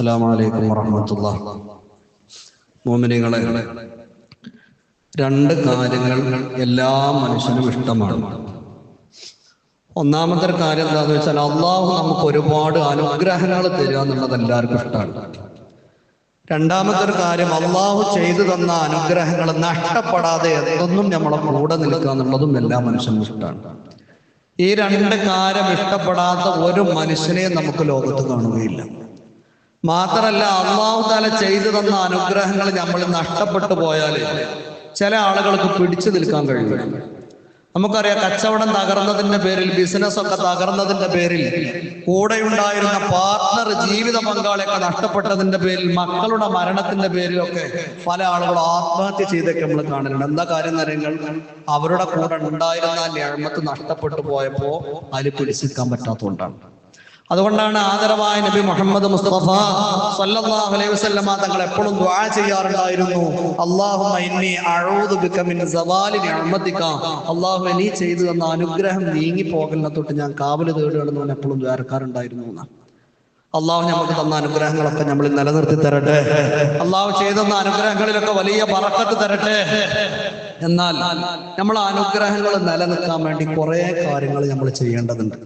അലൈക്കും വറഹമത്തുള്ള മോമിനികളെ രണ്ട് കാര്യങ്ങൾ എല്ലാ മനുഷ്യനും ഇഷ്ടമാണ്. ഒന്നാമത്തെ കാര്യം എന്താണെന്ന് വെച്ചാൽ അള്ളാഹു നമുക്ക് ഒരുപാട് അനുഗ്രഹങ്ങൾ തരിക എന്നുള്ളത് എല്ലാവർക്കും ഇഷ്ടമാണ്. രണ്ടാമത്തെ ഒരു കാര്യം അള്ളാഹു ചെയ്തു തന്ന അനുഗ്രഹങ്ങൾ നഷ്ടപ്പെടാതെ എന്തൊന്നും നമ്മളെ കൂടെ നിൽക്കുക എന്നുള്ളതും എല്ലാ മനുഷ്യനും ഇഷ്ടമാണ്. ഈ രണ്ട് കാര്യം ഇഷ്ടപ്പെടാത്ത ഒരു മനുഷ്യനെയും നമുക്ക് ലോകത്ത് കാണുകയില്ല. മാത്രല്ല അള്ളാഹു താല ചെയ്തു തന്ന അനുഗ്രഹങ്ങൾ നമ്മൾ നഷ്ടപ്പെട്ടു പോയാൽ ചില ആളുകൾക്ക് പിടിച്ചു നിൽക്കാൻ കഴിയും. നമുക്കറിയാം കച്ചവടം തകർന്നതിന്റെ പേരിൽ ബിസിനസ് ഒക്കെ തകർന്നതിന്റെ പേരിൽ കൂടെ ഉണ്ടായിരുന്ന പാർട്ണർ ജീവിത പങ്കാളിയൊക്കെ നഷ്ടപ്പെട്ടതിന്റെ പേരിൽ മക്കളുടെ മരണത്തിന്റെ പേരിലൊക്കെ പല ആളുകളും ആത്മഹത്യ ചെയ്തൊക്കെ നമ്മൾ കാണുന്നുണ്ട്. എന്താ കാര്യം കാര്യങ്ങൾ അവരുടെ കൂടെ ഉണ്ടായിരുന്ന ആ നഷ്ടപ്പെട്ടു പോയപ്പോ അതിൽ പിടിച്ചിരിക്കാൻ പറ്റാത്തതുകൊണ്ടാണ്. അതുകൊണ്ടാണ് ആദരവായ നബി മുഹമ്മദ് മുസ്തഫ സല്ലല്ലാഹു അലൈഹി വസല്ലമ തങ്ങൾ എപ്പോഴും ദുആ ചെയ്യാറുണ്ടായിരുന്നു. അല്ലാഹുമ്മ ഇന്നി അഊദു ബിക മിൻ സവാലി നിഅമതിക. അല്ലാഹു നീ ചെയ്തു തന്ന അനുഗ്രഹം നീങ്ങി പോകലിനെ തൊട്ട് ഞാൻ കാവൽ തേടുകയാണെന്ന് അവൻ എപ്പോഴും ദ്വാരക്കാറുണ്ടായിരുന്നു എന്നാണ് അള്ളാഹു നമുക്ക് തന്ന അനുഗ്രഹങ്ങളൊക്കെ നമ്മൾ നിലനിർത്തി തരട്ടെ. അള്ളാഹു ചെയ്തെന്ന അനുഗ്രഹങ്ങളിലൊക്കെ വലിയ പറക്കത്ത് തരട്ടെ. എന്നാൽ നമ്മൾ അനുഗ്രഹങ്ങൾ നിലനിൽക്കാൻ വേണ്ടി കുറെ കാര്യങ്ങൾ നമ്മൾ ചെയ്യേണ്ടതുണ്ട്.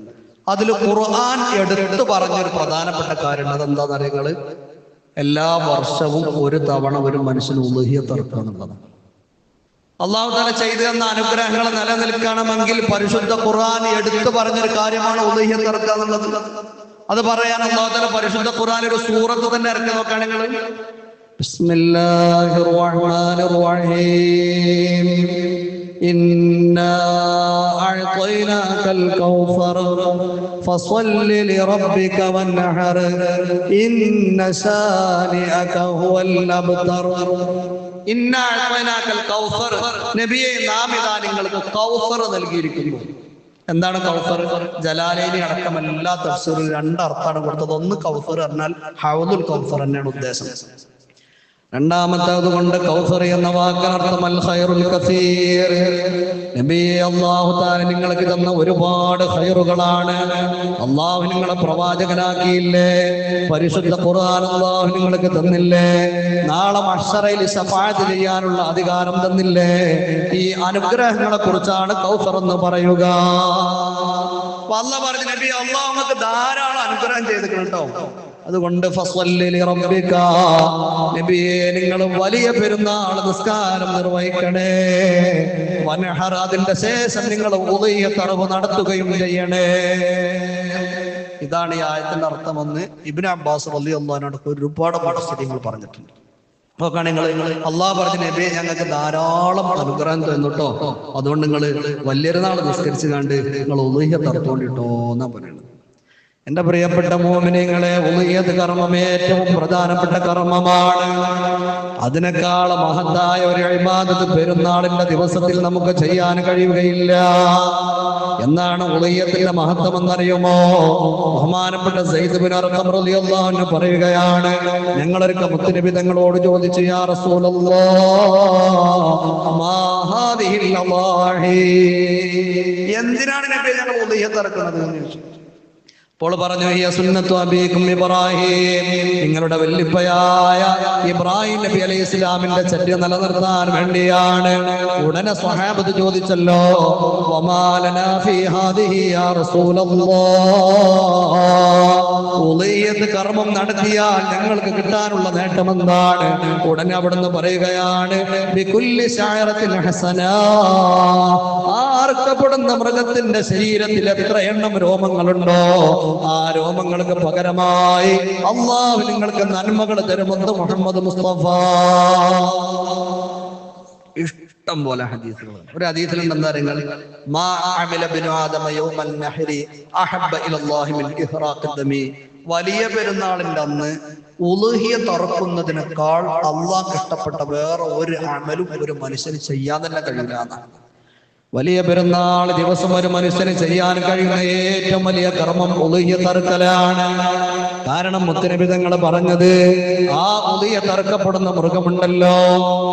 അതിൽ ഖുർആൻ എടുത്തു പറഞ്ഞൊരു പ്രധാനപ്പെട്ട കാര്യം അതെന്താന്ന് അറിയങ്ങൾ എല്ലാ വർഷവും ഒരു തവണ ഒരു മനുഷ്യന് ഉലഹിയത്തെറുക്കുക എന്നുള്ളതാണ് അള്ളാഹു താല ചെയ്തു തന്ന അനുഗ്രഹങ്ങൾ നിലനിൽക്കണമെങ്കിൽ പരിശുദ്ധ ഖുർആൻ എടുത്തു പറഞ്ഞൊരു കാര്യമാണ് ഉദഹ്യത്തിറക്കുക എന്നുള്ളത് അത് പറയാൻ അള്ളാഹു താല പരിശുദ്ധ ഖുർആൻ ഒരു സൂറത്ത് തന്നെ ഇറക്കി നോക്കാൻ നിങ്ങൾ ഇന്നാ അഴ്തൈനാകൽ കൗഫറ فصل لربك وانحر إن شانئك هو الأبتر ഇന്ന അഅ്തൈനാക്കൽ കൗസർ നബിയെ നാം ഇതാ നിങ്ങൾക്ക് കൗസർ നൽകിയിരിക്കുന്നു എന്താണ് കൗസർ ജലാലൈനി അടക്കം എല്ലാ തഫ്സീറിലും രണ്ടർത്ഥമാണ് കൊടുത്തത് ഒന്ന് കൗസർ പറഞ്ഞാൽ ഹൗദുൽ കൗസർ തന്നെയാണ് ഉദ്ദേശം രണ്ടാമത്തേത് കൊണ്ട് കൗസർ എന്ന വാക്കിനർത്ഥം അൽ ഖൈറുൽ കസീർ. തആല നിങ്ങൾക്ക് തന്ന ഒരുപാട് ഹൈറുകളാണ് അള്ളാഹു നിങ്ങളെ പ്രവാചകനാക്കിയില്ലേ? പരിശുദ്ധ ഖുർആൻ അള്ളാഹു നിങ്ങൾക്ക് തന്നില്ലേ? നാളെ മഹ്ശറയിൽ സഫായത്ത് ചെയ്യാനുള്ള അധികാരം തന്നില്ലേ? ഈ അനുഗ്രഹങ്ങളെ കുറിച്ചാണ് കൗസർ എന്ന് പറയുക. അല്ല പറഞ്ഞു നബി അള്ളാഹു ധാരാളം അനുഗ്രഹം ചെയ്തിട്ടുണ്ട് അതുകൊണ്ട് നബിയെ നിങ്ങൾ വലിയ പെരുന്നാൾ നിസ്കാരം നിർവഹിക്കണേ. വനഹർ അതിന്റെ ശേഷം നിങ്ങൾ ഉദയ തറവ് നടത്തുകയും ചെയ്യണേ. ഇതാണ് ഈ ആയത്തിന്റെ അർത്ഥമെന്ന് ഇബിൻ അബ്ബാസ് വലിയ അള്ളഹാനോട് ഒരുപാട് പാഠസ്ഥിതികൾ പറഞ്ഞിട്ടുണ്ട്. അപ്പൊ നിങ്ങൾ അള്ളാഹ് പറഞ്ഞ നബിയെ ഞങ്ങൾക്ക് ധാരാളം അനുഗ്രഹം തന്നിട്ടോ അതുകൊണ്ട് നിങ്ങൾ വലിയൊരുനാൾ നിസ്കരിച്ചു കണ്ട് നിങ്ങൾ ഉദയ തറത്തോണ്ടിട്ടോ എന്നാ പറയുന്നത്. എന്റെ പ്രിയപ്പെട്ട മോമിനിങ്ങളെ ഉമയ്യത് കർമ്മം ഏറ്റവും പ്രധാനപ്പെട്ട കർമ്മമാണ്? അതിനേക്കാൾ മഹത്തായ ഒരു അഴിബാദത്ത് പെരുന്നാളിന്റെ ദിവസത്തിൽ നമുക്ക് ചെയ്യാൻ കഴിയുകയില്ല. എന്നാണ് ഉളിയത്തിന്റെ മഹത്വം എന്നറിയുമോ ബഹുമാനപ്പെട്ട സൈദുബിൻ അറക്കമറിയാന്ന് പറയുകയാണ് ഞങ്ങളൊരു മുത്തുനബി തങ്ങളോട് ചോദിച്ചു യാ എന്തിനാണ് നബി ഞങ്ങൾ ഇറക്കുന്നത് എന്ന് ചോദിച്ചു. അപ്പോൾ പറഞ്ഞു നിങ്ങളുടെ വല്ലിപ്പയായ ഇബ്രാഹിം നബി അലൈഹി ഇസ്ലാമിന്റെ ചര്യ നിലനിർത്താൻ വേണ്ടിയാണ്. ഉടനെ സ്വഹാബത്ത് ചോദിച്ചല്ലോ കർമ്മം നടത്തിയാൽ ഞങ്ങൾക്ക് കിട്ടാനുള്ള നേട്ടം എന്താണ് ഉടനെ അവിടുന്ന് പറയുകയാണ് ആർക്കപ്പെടുന്ന മൃഗത്തിന്റെ ശരീരത്തിൽ എത്ര എണ്ണം രോമങ്ങളുണ്ടോ? ആ രോമങ്ങൾക്ക് പകരമായി അള്ളാഹു നിങ്ങൾക്ക് നന്മകൾ തരുമെന്ന് മുഹമ്മദ് മുസ്തഫ. ഇഷ്ടം പോലെ ഹദീസുകൾ. ഒരു ഹദീസിൽ നിങ്ങൾ മാ ബിനു ആദമ യൗമൽ നഹരി അഹബ്ബ ഇഹ്റാഖി ദമി. വലിയ പെരുന്നാളിന്റെ അന്ന് ഉലുഹിയ തുറക്കുന്നതിനേക്കാൾ അള്ളാഹ് കഷ്ടപ്പെട്ട വേറെ ഒരു അമലും ഒരു മനുഷ്യന് ചെയ്യാൻ തന്നെ കഴിയില്ല എന്നാണ്. വലിയ പെരുന്നാൾ ദിവസം ഒരു മനുഷ്യന് ചെയ്യാൻ കഴിയുന്ന ഏറ്റവും വലിയ കർമ്മം ഉളിയ തറുക്കലാണ് കാരണം മുത്തനബിതങ്ങൾ പറഞ്ഞത് ആ ഉളിയ തറുക്കപ്പെടുന്ന മൃഗമുണ്ടല്ലോ.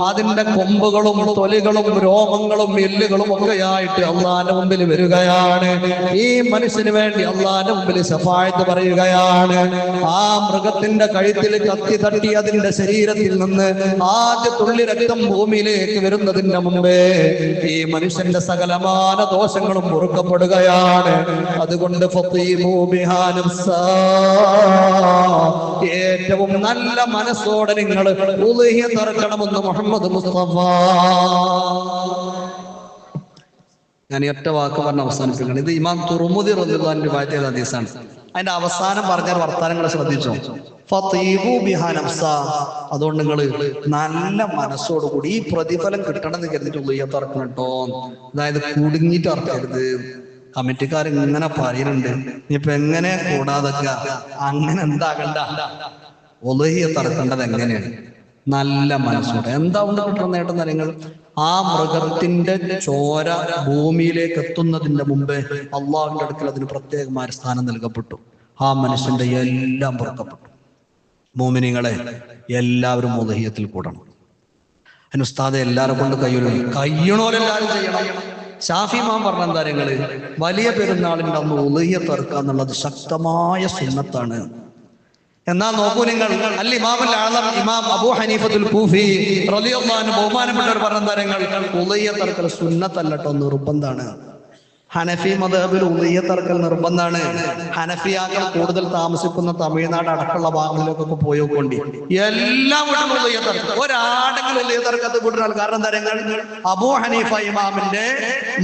അതിന്റെ കൊമ്പുകളും തൊലികളും രോമങ്ങളും എല്ലുകളും ഒക്കെയായിട്ട് അള്ളാന്റെ മുമ്പിൽ വരികയാണ്. ഈ മനുഷ്യന് വേണ്ടി അള്ളാന്റെ മുമ്പിൽ സഫായത്ത് പറയുകയാണ്. ആ മൃഗത്തിന്റെ കഴുത്തിൽ കത്തി തട്ടി അതിന്റെ ശരീരത്തിൽ നിന്ന് ആദ്യ തുള്ളി രക്തം ഭൂമിയിലേക്ക് വരുന്നതിന്റെ മുമ്പേ ഈ മനുഷ്യന്റെ സകലമാന ദോഷങ്ങളും മുറുക്കപ്പെടുകയാണ്. അതുകൊണ്ട്. ഏറ്റവും നല്ല മനസ്സോടെ നിങ്ങൾ ഉളുഹിയ തുറക്കണമെന്ന് മുഹമ്മദ് മുസ്തഫ. ഞാൻ ഒറ്റ വാക്ക് പറഞ്ഞ് അവസാനിപ്പിക്കണം ഇത് ഇമാം തുറമുദി റദ്ദുല്ലാന്റെ വാഴ്ത്തിയ ഹദീസാണ്. അതിന്റെ അവസാനം പറഞ്ഞ വർത്താനങ്ങൾ ശ്രദ്ധിച്ചു? അതുകൊണ്ട് നിങ്ങൾ നല്ല മനസ്സോടുകൂടി ഈ പ്രതിഫലം കിട്ടണം കിട്ടണമെന്ന് കരുതിയിട്ട് ഉള്ളിയത്ത് ഇറക്കണം കേട്ടോ. അതായത് കുടുങ്ങിയിട്ട് ഇറക്കരുത് കമ്മിറ്റിക്കാർ ഇങ്ങനെ പറയുന്നുണ്ട് ഇനിയിപ്പൊ എങ്ങനെ കൂടാതൊക്കെ? അങ്ങനെ എന്താകണ്ട? ഒലഹിയത്ത് തറക്കേണ്ടത് എങ്ങനെയാണ്? നല്ല മനസ്സോടെ. എന്താ കൊണ്ട് കിട്ടുന്ന നേട്ടം നിങ്ങൾ? ആ മൃഗത്തിന്റെ ചോര ഭൂമിയിലേക്ക് എത്തുന്നതിന്റെ മുമ്പേ അള്ളാഹുവിന്റെ അടുക്കൽ അതിന് പ്രത്യേകമായ സ്ഥാനം നൽകപ്പെട്ടു. ആ മനുഷ്യന്റെ എല്ലാം പുറക്കപ്പെട്ടു. മോമിനിങ്ങളെ എല്ലാവരും മുതഹിയത്തിൽ കൂടണം. അതിന് ഉസ്താദെ എല്ലാവരും കൊണ്ട് കയ്യൊരു കയ്യണോരെല്ലാരും ചെയ്യണം. ഷാഫി മാം പറഞ്ഞ എന്താ വലിയ പെരുന്നാളിന്റെ അന്ന് ഉദയ തറുക്കുക എന്നുള്ളത് ശക്തമായ സുന്നത്താണ്. എന്നാൽ നോക്കൂ നിങ്ങൾ അല്ല ഇമാമുൽ ആലം ഇമാം അബു ഹനീഫത്തുൽ കൂഫി അൻഹു ബഹുമാനപ്പെട്ടവർ പറഞ്ഞ തരങ്ങൾ ഉദയ തർക്കൽ സുന്നത്തല്ലട്ടോ നിർബന്ധാണ്. ഹനഫി മതബിൽ ഉദയ തർക്കൽ നിർബന്ധാണ്. ഹനഫിയാക്കൾ കൂടുതൽ താമസിക്കുന്ന തമിഴ്നാട് അടക്കമുള്ള ഭാഗങ്ങളിലേക്കൊക്കെ പോയോക്കൊണ്ടി. എല്ലാം വീട്ടിലും ഉദയ തർക്കം. ഒരാടെങ്കിലും ഉദയ തർക്കത്ത് കൂട്ടുന്ന കാരണം തരങ്ങൾ അബൂ ഹനീഫ ഇമാമിന്റെ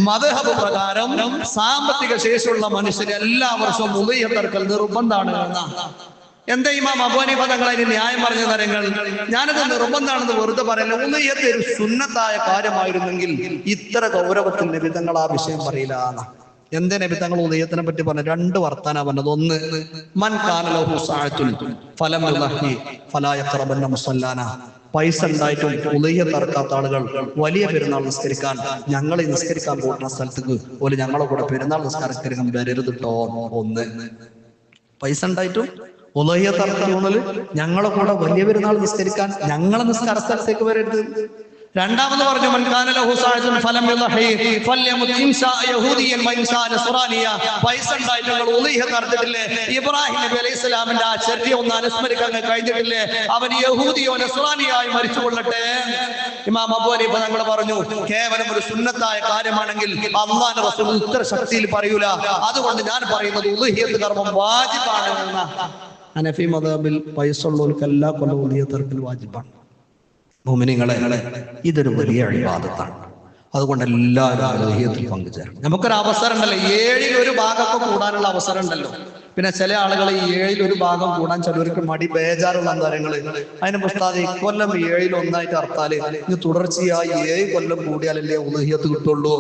മതഹബ് പ്രകാരം സാമ്പത്തിക ശേഷിയുള്ള മനുഷ്യർ എല്ലാ വർഷവും ഉദയ തർക്കൽ നിർബന്ധാണ് എന്നാണ്. എന്താ ഇമാം അബോനിഫ തങ്ങൾ അതിന് ന്യായം പറഞ്ഞ തരങ്ങൾ? ഞാനത് നിർബന്ധാണെന്ന് വെറുതെ പറയുന്നത് ഒന്ന് ഒരു സുന്നത്തായ കാര്യമായിരുന്നെങ്കിൽ ഇത്ര ഗൗരവത്തിൽ നബിതങ്ങൾ ആ വിഷയം പറയില്ല. എന്തേ നബിത്തങ്ങൾ ഉദയത്തിനെ പറ്റി പറഞ്ഞ രണ്ട് വർത്താന പറഞ്ഞത്? ഒന്ന് മൻ കാനലോഹു സാഅത്തുൻ ഫലം യുളഹി ഫലാ യഖറബന്ന മുസല്ലാന. പൈസ ഉണ്ടായിട്ടും ഉദയ തറക്കാത്ത ആളുകൾ വലിയ പെരുന്നാൾ നിസ്കരിക്കാൻ ഞങ്ങളെ നിസ്കരിക്കാൻ പോകുന്ന സ്ഥലത്തേക്ക് ഒരു ഞങ്ങളെ കൂടെ പെരുന്നാൾ നിസ്കാരം വരരുത് കേട്ടോ ഒന്ന് പൈസ ഉണ്ടായിട്ടും ഉലഹിയ തർക്കങ്ങളിൽ ഞങ്ങളെ കൂടെ വലിയ പെരുന്നാൾ നിസ്കരിക്കാൻ ഞങ്ങളെ നിസ്കാര സ്ഥലത്തേക്ക് വരരുത്. രണ്ടാമത് പറഞ്ഞു നടത്തിട്ടില്ലേ ഇബ്രാഹിം നബി അലൈഹി സ്വലാമിന്റെ ആ ചെറിയ ഒന്ന് അനുസ്മരിക്കാൻ കഴിഞ്ഞിട്ടില്ലേ? അവൻ യഹൂദിയോ നസ്റാനിയായി മരിച്ചു കൊള്ളട്ടെ ഇമാം അബൂ ഹനീഫ ഞങ്ങൾ പറഞ്ഞു കേവലം ഒരു സുന്നത്തായ കാര്യമാണെങ്കിൽ അള്ളാന്റെ റസൂൽ ഇത്ര ശക്തിയിൽ പറയൂല. അതുകൊണ്ട് ഞാൻ പറയുന്നത് ഉലഹിയത് കർമ്മം വാജിബാണ് എന്ന. ഹനഫി മതാബിൽ പൈസ ഉള്ളവർക്ക് എല്ലാ കൊല്ലവും ഉലുഹിയത്തർക്കൽ വാജിബാണ്. ഭൂമിനിങ്ങളെ ഇതൊരു വലിയ അഴിവാദത്താണ് അതുകൊണ്ട് എല്ലാവരും ഉലുഹിയത്തിൽ പങ്കുചേരണം. നമുക്കൊരു അവസരം ഉണ്ടല്ലോ ഏഴിൽ ഒരു ഭാഗമൊക്കെ കൂടാനുള്ള അവസരം ഉണ്ടല്ലോ പിന്നെ ചില ആളുകൾ ഈ ഏഴിൽ ഒരു ഭാഗം കൂടാൻ ചിലവർക്ക് മടി ബേജാറുള്ള കാര്യങ്ങൾ അതിന് പുസ്താദ് ഇക്കൊല്ലം ഏഴിൽ ഒന്നായിട്ട് അർത്താൽ ഇത് തുടർച്ചയായി ഏഴ് കൊല്ലം കൂടിയാലല്ലേ ഉദഹിയത്ത് കിട്ടുള്ളൂ.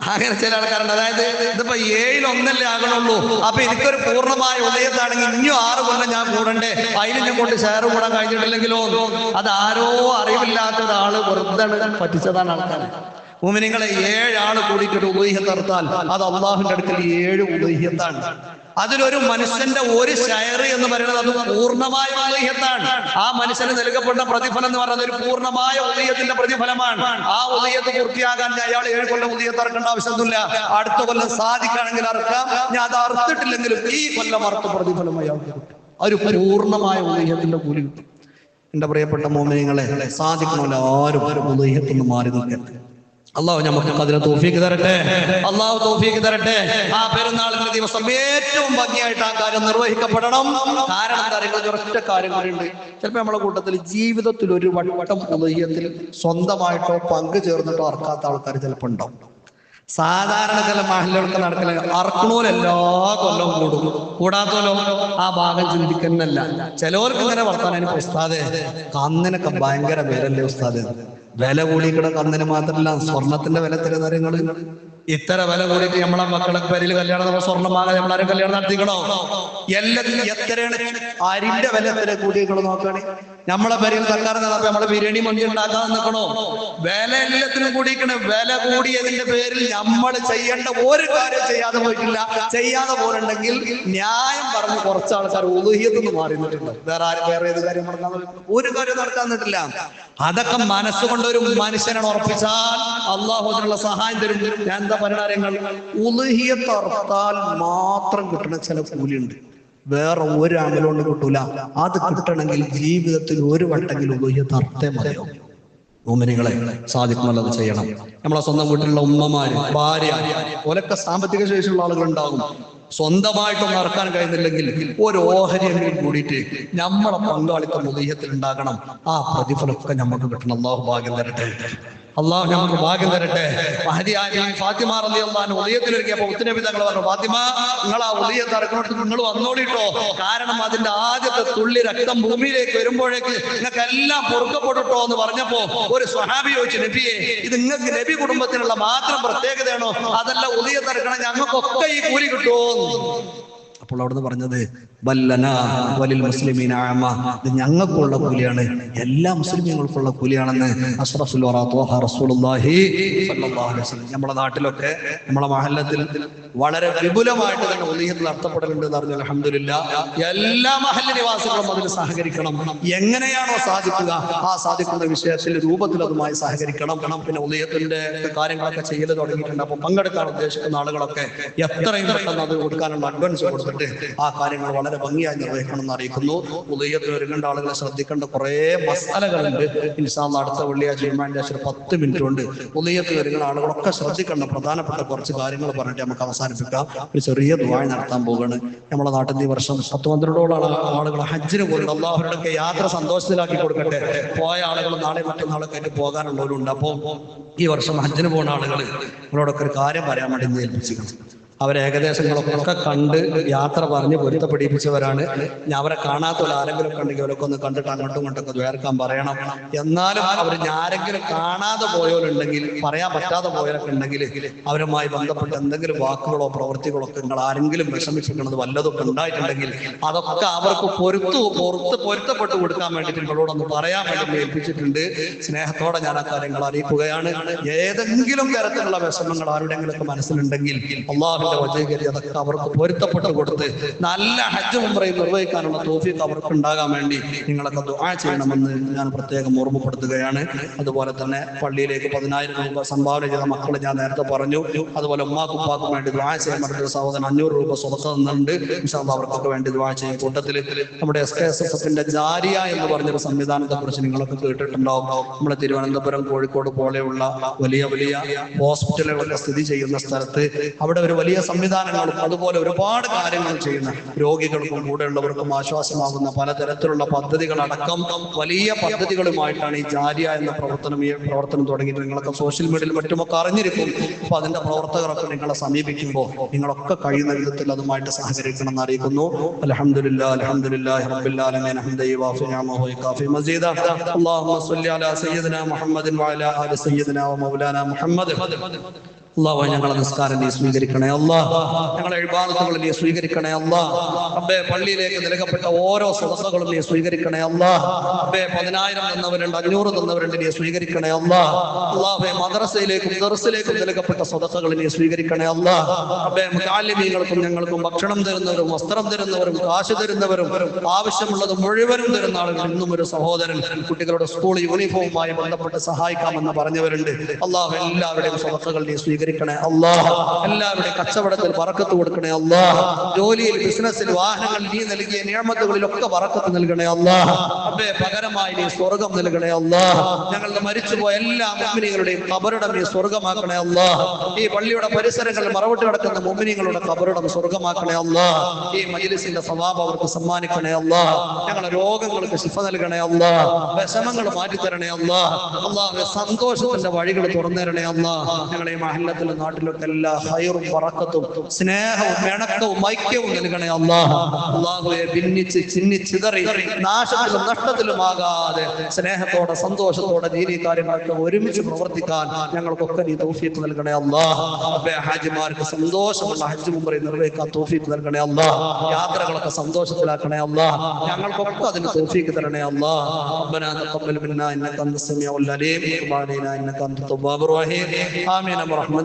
അങ്ങനെ ചില ആൾക്കാരുണ്ട്. അതായത് ഇതിപ്പോ ഏഴിൽ ഒന്നല്ലേ ആകണുള്ളൂ. അപ്പൊ എനിക്കൊരു പൂർണമായ ഉദയത്താണെങ്കിൽ ഇനിയും ആറ് കൊല്ലം ഞാൻ കൂടണ്ടേ? അതിന് കൊണ്ട് ഷെയർ കൂടാൻ കഴിഞ്ഞിട്ടില്ലെങ്കിലോ? അത് ആരോ അറിവില്ലാത്ത ഒരാൾ വെറുതെ പറ്റിച്ചതാണ് ആൾക്കാർ ഉമിനിങ്ങളെ ഏഴാൾ കൂടിയിട്ട് ഒരു ഉദയ്യത്ത് നടത്താൽ അത് അള്ളാഹുന്റെ അടുക്കൽ ഏഴ് ഉദയ്യത്താണ് അതിലൊരു മനുഷ്യന്റെ ഒരു ഷയർ എന്ന് പറയുന്നത് അത് പൂർണമായ ഉദയ്യത്താണ് ആ മനുഷ്യന് നൽകപ്പെട്ട പ്രതിഫലം എന്ന് പറയുന്നത് ഒരു പൂർണമായ ഉദയത്തിന്റെ പ്രതിഫലമാണ്. ആ ഉദയത്ത് പൂർത്തിയാകാൻ അയാൾ ഏഴ് കൊല്ലം ഉദയത്ത് ഇറക്കേണ്ട ആവശ്യമൊന്നുമില്ല. അടുത്ത കൊല്ലം സാധിക്കുകയാണെങ്കിൽ അറക്കാം ഞാൻ അത് അറുത്തിട്ടില്ലെങ്കിലും ഈ കൊല്ലം അറുത്ത പ്രതിഫലം കിട്ടും. ഒരു പൂർണമായ ഉദയത്തിന്റെ കൂലി കിട്ടും. എന്റെ പ്രിയപ്പെട്ട മോമിനിങ്ങളെ സാധിക്കണമല്ലോ ആരും. ഉദയത്തുനിന്ന് മാറി നിൽക്കരുത്. അള്ളാഹു നമുക്ക് അതിന് തോഫീക്ക് തരട്ടെ. അള്ളാഹു തോഫീക്ക് തരട്ടെ. ആ പെരുന്നാളിന്റെ ദിവസം ഏറ്റവും ഭംഗിയായിട്ട് ആ കാര്യം നിർവഹിക്കപ്പെടണം. കാരണം കാര്യങ്ങൾ ഒരൊറ്റ കാര്യങ്ങളുണ്ട് ചിലപ്പോ നമ്മളെ കൂട്ടത്തിൽ ജീവിതത്തിൽ ഒരു വട്ടം ഉദയത്തിൽ സ്വന്തമായിട്ടോ പങ്ക് ചേർന്നിട്ടോ അർക്കാത്ത ആൾക്കാർ ചിലപ്പോ ഉണ്ടാവും. സാധാരണ ചില മഹലുകൾക്ക് നടക്കല അറക്കണോൽ എല്ലാ കൊല്ലവും കൂടും. കൂടാത്തോലോ ആ ഭാഗം ചിന്തിക്കുന്നല്ല ചിലവർക്ക് ഇങ്ങനെ വർത്താനം ഉസ്താദെ കന്നിനൊക്കെ ഭയങ്കര വേരല്ലേ ഉസ്താദ്? വില കൂടി കന്നിന് മാത്രമല്ല സ്വർണത്തിന്റെ വില തരുന്ന കാര്യങ്ങൾ ഇത്ര വില കൂടിയിട്ട് നമ്മളെ മക്കളെ പേരിൽ കല്യാണം നമ്മൾ നമ്മളാരും കല്യാണം നടത്തിക്കണോ? എല്ലാത്തിനും എത്രയാണ് അരിന്റെ വില എത്ര കൂടിയിട്ടുള്ള നോക്കുകയാണെ നമ്മളെ പേരിൽ സർക്കാർ നടത്തി നമ്മളെ ബിരിയാണി മന്തി ഉണ്ടാക്കാൻ നിൽക്കണോ വില എല്ലാത്തിനും കൂടിയിരിക്കണ വില കൂടിയതിന്റെ പേരിൽ നമ്മൾ ചെയ്യേണ്ട ഒരു കാര്യം ചെയ്യാതെ പോയിട്ടില്ല. ചെയ്യാതെ പോലുണ്ടെങ്കിൽ ന്യായം പറഞ്ഞ് കുറച്ച് ആൾക്കാർ ഉദഹിയത്തുനിന്ന് മാറി നിന്നിട്ടുണ്ട്. വേറെ ആരും വേറെ ഏത് കാര്യം നടക്കാൻ? ഒരു കാര്യം നടക്കാൻ നിന്നിട്ടില്ല. അതൊക്കെ മനസ്സുകൊണ്ട് ഒരു മനുഷ്യനെ ഉറപ്പിച്ചാൽ അള്ളാഹുദിനുള്ള സഹായം തരും. ഞാൻ എന്താ പറയുന്ന കാര്യങ്ങൾ? അറുത്താൽ മാത്രം കിട്ടുന്ന ചില കൂലിയുണ്ട്. വേറെ ഒരു അമലുകൊണ്ട് കിട്ടൂല. അത് കിട്ടണമെങ്കിൽ ജീവിതത്തിൽ ഒരു വട്ടെങ്കിലും അർത്ഥേ മതിയോ? ഭൂമിനികളെ സാധിക്കുമല്ലോ അത് ചെയ്യണം. നമ്മളെ സ്വന്തം വീട്ടിലുള്ള ഉമ്മമാര് ഭാര്യ ഒരൊക്കെ സാമ്പത്തിക ശേഷിയുള്ള ആളുകൾ ഉണ്ടാകും സ്വന്തമായിട്ടൊന്നും ഇറക്കാൻ കഴിയുന്നില്ലെങ്കിൽ ഒരു ഓഹരിയെങ്കിലും കൂടിയിട്ട് നമ്മളെ പങ്കാളിത്തം ഉദയത്തിൽ ഉണ്ടാകണം ആ പ്രതിഫലമൊക്കെ നമുക്ക് കിട്ടണം. അള്ളാഹു ഭാഗ്യം തരട്ടെ. അള്ളാഹു നമുക്ക് ഭാഗ്യം തരട്ടെ. ഫാത്തിമ ഉദയത്തിലൊരുക്കിയപ്പോ ഉത്തരവി തങ്ങൾ പറഞ്ഞു ഫാത്തിമ നിങ്ങൾ ആ ഉദയത്ത് നിങ്ങൾ വന്നോളിട്ടോ. കാരണം അതിന്റെ ആദ്യത്തെ തുള്ളി രക്തം ഭൂമിയിലേക്ക് വരുമ്പോഴേക്ക് നിങ്ങൾക്ക് എല്ലാം പൊറുക്കപ്പെട്ടിട്ടോ എന്ന് പറഞ്ഞപ്പോ ഒരു സ്വഹാബി ചോദിച്ചു നബിയെ ഇത് നിങ്ങൾക്ക് നബി കുടുംബത്തിനുള്ള മാത്രം പ്രത്യേകതയാണോ? അതല്ല ഉദയത്ത് ഇറക്കണം ഞങ്ങൾക്കൊക്കെ ഈ കൂലി കിട്ടുമോ അപ്പോൾ അവിടുന്ന് പറഞ്ഞത് ഇത് ഞങ്ങൾക്കുള്ള കൂലിയാണ്. എല്ലാ മുസ്ലിമീങ്ങൾക്കുള്ള കൂലിയാണെന്ന് നമ്മുടെ നാട്ടിലൊക്കെ നമ്മളെ മഹല്ലത്തിൽ വളരെ വിപുലമായിട്ട് തന്നെ ഉദയത്തിൽ നടത്തപ്പെടലുണ്ട് എന്ന് പറഞ്ഞാൽ അൽഹംദുലില്ലാ. എല്ലാ മഹല്ല നിവാസികളും അതിന് സഹകരിക്കണം. എങ്ങനെയാണോ സാധിക്കുക ആ സാധിക്കുന്ന വിഷയത്തിന്റെ രൂപത്തിൽ അതുമായി സഹകരിക്കണം. പിന്നെ ഉദയത്തിന്റെ കാര്യങ്ങളൊക്കെ ചെയ്യൽ തുടങ്ങിയിട്ടുണ്ട്. അപ്പൊ പങ്കെടുക്കാൻ ഉദ്ദേശിക്കുന്ന ആളുകളൊക്കെ എത്രയും പെട്ടെന്ന് അത് കൊടുക്കാനുള്ള അഡ്വാൻസ് കൊടുത്തിട്ട് ആ കാര്യങ്ങൾ വളരെ ഭംഗിയായി നിർവഹിക്കണം എന്ന് അറിയിക്കുന്നു ഉദയത്തിൽ ഒരുങ്ങേണ്ട ആളുകളെ ശ്രദ്ധിക്കേണ്ട കുറെ മസാലകളുണ്ട്. ഇൻസാം അടുത്ത വെള്ളിയാഴ്ച ജുമാന്റെ ശേഷം പത്ത് മിനിറ്റ് ഉണ്ട്. ഉദയത്തിൽ ഒരുങ്ങുന്ന ആളുകളൊക്കെ ശ്രദ്ധിക്കേണ്ട പ്രധാനപ്പെട്ട കുറച്ച് കാര്യങ്ങൾ പറഞ്ഞിട്ട് നമുക്ക് അവസാനിപ്പിക്കാം. ഒരു ചെറിയ ദുബായ് നടത്താൻ പോവുകയാണ്. നമ്മുടെ നാട്ടിൽ ഈ വർഷം പത്ത് പന്ത്രണ്ടോളം ആളുകൾ ഹജ്ജിന് പോലും അള്ളാഹുരുടെയൊക്കെ യാത്ര സന്തോഷത്തിലാക്കി കൊടുക്കട്ടെ. പോയ ആളുകൾ നാളെ മറ്റന്നാളൊക്കെ ആയിട്ട് പോകാനുള്ളവരുണ്ട്. അപ്പോൾ ഈ വർഷം ഹജ്ജിന് പോകുന്ന ആളുകൾ നിങ്ങളോടൊക്കെ ഒരു കാര്യം പറയാൻ വേണ്ടി ഏൽപ്പിച്ചിരിക്കുന്നു. അവരെ ഏകദേശങ്ങളൊക്കെ കണ്ട് യാത്ര പറഞ്ഞ് പൊരുത്തപ്പെടിപ്പിച്ചവരാണ്. ഞാൻ അവരെ കാണാത്ത ആരെങ്കിലും ഒക്കെ ഉണ്ടെങ്കിൽ അവരൊക്കെ ഒന്ന് കണ്ടിട്ട് അങ്ങോട്ടും ഇങ്ങോട്ടൊക്കെ വേർക്കാൻ പറയണം. എന്നാലും അവർ ആരെങ്കിലും കാണാതെ പോയവരുണ്ടെങ്കിൽ പറയാൻ പറ്റാതെ പോയവരൊക്കെ ഉണ്ടെങ്കിൽ അവരുമായി ബന്ധപ്പെട്ട എന്തെങ്കിലും വാക്കുകളോ പ്രവൃത്തികളോ ഒക്കെ നിങ്ങൾ ആരെങ്കിലും വിഷമിച്ചിട്ടുണ്ടത് വല്ലതൊക്കെ ഉണ്ടായിട്ടുണ്ടെങ്കിൽ അതൊക്കെ അവർക്ക് പൊരുത്തു പുറത്ത് പൊരുത്തപ്പെട്ട് കൊടുക്കാൻ വേണ്ടിയിട്ട് നിങ്ങളോടൊന്ന് പറയാൻ വേണ്ടി ഏൽപ്പിച്ചിട്ടുണ്ട്. സ്നേഹത്തോടെ ഞാൻ ആ കാര്യങ്ങൾ അറിയിക്കുകയാണ്. ഏതെങ്കിലും തരത്തിലുള്ള വിഷമങ്ങൾ ആരുടെങ്കിലും മനസ്സിലുണ്ടെങ്കിൽ മനസ്സിലുണ്ടെങ്കിൽ അള്ളാഹുവിന്റെ അതൊക്കെ അവർക്ക് പൊരുത്തപ്പെട്ട് കൊടുത്ത് നല്ല ഹജ്ജ് മുമ്പറയിൽ നിർവഹിക്കാനുള്ള തോഫീക്ക് അവർക്ക് ഉണ്ടാകാൻ വേണ്ടി നിങ്ങളൊക്കെ ദുആ ചെയ്യണമെന്ന് ഞാൻ പ്രത്യേകം ഓർമ്മപ്പെടുത്തുകയാണ്. അതുപോലെ തന്നെ പള്ളിയിലേക്ക് പതിനായിരം രൂപ സംഭാവന ചെയ്ത മക്കളെ ഞാൻ നേരത്തെ പറഞ്ഞു. അതുപോലെ ഉമ്മാക്കും പാക്കും വേണ്ടി ദുആ ചെയ്യാൻ പറ്റുന്ന സഹോദരൻ അഞ്ഞൂറ് രൂപ സ്വതക്ക നിന്നുണ്ട് അവർക്കൊക്കെ വേണ്ടി ദുആ ചെയ്യും. കൂട്ടത്തിൽ നമ്മുടെ എസ് കെ എസ് എസ് എഫിന്റെ ജാരിയ എന്ന് പറഞ്ഞൊരു സംവിധാനത്തെ കുറിച്ച് നിങ്ങളൊക്കെ കേട്ടിട്ടുണ്ടാവും. നമ്മുടെ തിരുവനന്തപുരം കോഴിക്കോട് പോലെയുള്ള വലിയ വലിയ ഹോസ്പിറ്റലുകളൊക്കെ സ്ഥിതി ചെയ്യുന്ന സ്ഥലത്ത് അവിടെ ഒരു വലിയ സംവിധാനങ്ങളും അതുപോലെ ഒരുപാട് കാര്യങ്ങൾ ചെയ്യുന്ന രോഗികൾക്കും കൂടെയുള്ളവർക്കും ആശ്വാസമാകുന്ന പലതരത്തിലുള്ള പദ്ധതികളടക്കം വലിയ പദ്ധതികളുമായിട്ടാണ് ഈ ജാരിയ എന്ന പ്രവർത്തനം ഈ പ്രവർത്തനം തുടങ്ങിയിട്ട് നിങ്ങളൊക്കെ സോഷ്യൽ മീഡിയയിൽ മറ്റുമൊക്കെ അറിഞ്ഞിരിക്കും അപ്പൊ അതിന്റെ പ്രവർത്തകരൊക്കെ നിങ്ങളെ സമീപിക്കുമ്പോൾ നിങ്ങളൊക്കെ കഴിയുന്ന വിധത്തിൽ അതുമായിട്ട് സഹകരിക്കണം എന്ന് അറിയിക്കുന്നു അലഹമുല്ലാ അലഹമുല്ലാ റബ്ബിൽ ആലമീൻ ഹംദി വാഫി നിഅമഹു വകാഫി മസീദ اللهم صل على سيدنا محمد وعلى ال سيدنا ومولانا محمد അള്ളാഹു ഞങ്ങളെ നിസ്കാരം നീ സ്വീകരിക്കണേ അല്ലാ ഞങ്ങളെ എഴുപാദത്തുകൾ നീ സ്വീകരിക്കണേ അല്ലാ അബ്ബേ പള്ളിയിലേക്ക് നൽകപ്പെട്ട ഓരോ സദസ്സുകളും നീ സ്വീകരിക്കണേ അല്ലാ അബ്ബേ പതിനായിരം തന്നവരുണ്ട് അഞ്ഞൂറ് തന്നവരുണ്ട് നീ സ്വീകരിക്കണേ അല്ലാ അള്ളാഹെ മദ്രസയിലേക്കും ദർസിലേക്കും നൽകപ്പെട്ട സദസ്സുകൾ നീ സ്വീകരിക്കണേ അല്ലാ അബ്ബേ മുതാലിമീങ്ങൾക്കും ഞങ്ങൾക്കും ഭക്ഷണം തരുന്നവരും വസ്ത്രം തരുന്നവരും കാശ് തരുന്നവരും ആവശ്യമുള്ളത് മുഴുവനും തരുന്ന ആളുകൾ ഇന്നും ഒരു സഹോദരൻ. കുട്ടികളുടെ സ്കൂൾ യൂണിഫോമുമായി ബന്ധപ്പെട്ട് സഹായിക്കാമെന്ന് പറഞ്ഞവരുണ്ട്. അള്ളാഹു എല്ലാവരുടെയും സദസ്സുകൾ നീ സ്വീകരിക്കണേ. അള്ളാഹ് എല്ലാവരുടെ കച്ചവടത്തിൽ പറക്കത്ത് കൊടുക്കണേ. അള്ളാഹ് ജോലിയിൽ ബിസിനസ്സിൽ വാഹനങ്ങളിൽ നീ നൽകിയ നിയമത്തുകളിലൊക്കെ പറക്കത്ത് നൽകണേ. അള്ളാഹ് അബ്ബേ പകരമായി നീ സ്വർഗം നൽകണേ. അള്ളാഹ് ഞങ്ങളുടെ മരിച്ചുപോയ എല്ലാ മുമ്മിനികളുടെയും കബറിടം നീ സ്വർഗമാക്കണേ. അള്ളാഹ് ഈ പള്ളിയുടെ പരിസരങ്ങൾ മറവിട്ട് കിടക്കുന്ന മുമ്മിനികളുടെ കബറിടം സ്വർഗമാക്കണേ. അള്ളാഹ് ഈ മജിലിസിന്റെ സ്വഭാവം അവർക്ക് സമ്മാനിക്കണേ. അള്ളാഹ് ഞങ്ങളുടെ രോഗങ്ങൾക്ക് ശിഫ നൽകണേ. അള്ളാഹ് വിഷമങ്ങൾ മാറ്റിത്തരണേ. അള്ളാഹ് അള്ളാഹ് സന്തോഷത്തിന്റെ വഴികൾ തുറന്നു തരണേ. അള്ളാഹ് ഞങ്ങളെ ഈ മഹല്ലത്തിൽ കേരളത്തിലും നാട്ടിലൊക്കെ എല്ലാ ഹൈറും പറക്കത്തും സ്നേഹവും ഇണക്കവും ഐക്യവും നൽകണേ അള്ളാഹ് അള്ളാഹുവെ ഭിന്നിച്ച് ചിന്നി ചിതറി നാശത്തിലും നഷ്ടത്തിലുമാകാതെ സ്നേഹത്തോടെ സന്തോഷത്തോടെ ദീനീ കാര്യങ്ങളൊക്കെ ഒരുമിച്ച് പ്രവർത്തിക്കാൻ ഞങ്ങൾക്കൊക്കെ നീ തൗഫീഖ് നൽകണേ അള്ളാഹ് അബ്ബേ ഹാജിമാർക്ക് സന്തോഷമുള്ള ഹജ്ജ് മുമ്പറി നിർവഹിക്കാൻ തൗഫീഖ് നൽകണേ അള്ളാഹ് യാത്രകളൊക്കെ സന്തോഷത്തിലാക്കണേ അള്ളാഹ് ഞങ്ങൾക്കൊക്കെ അതിന് തൗഫീഖ് തരണേ അള്ളാഹ് ربنا تقبل منا انك انت السميع العليم وتب علينا انك انت التواب الرحيم امين برحمتك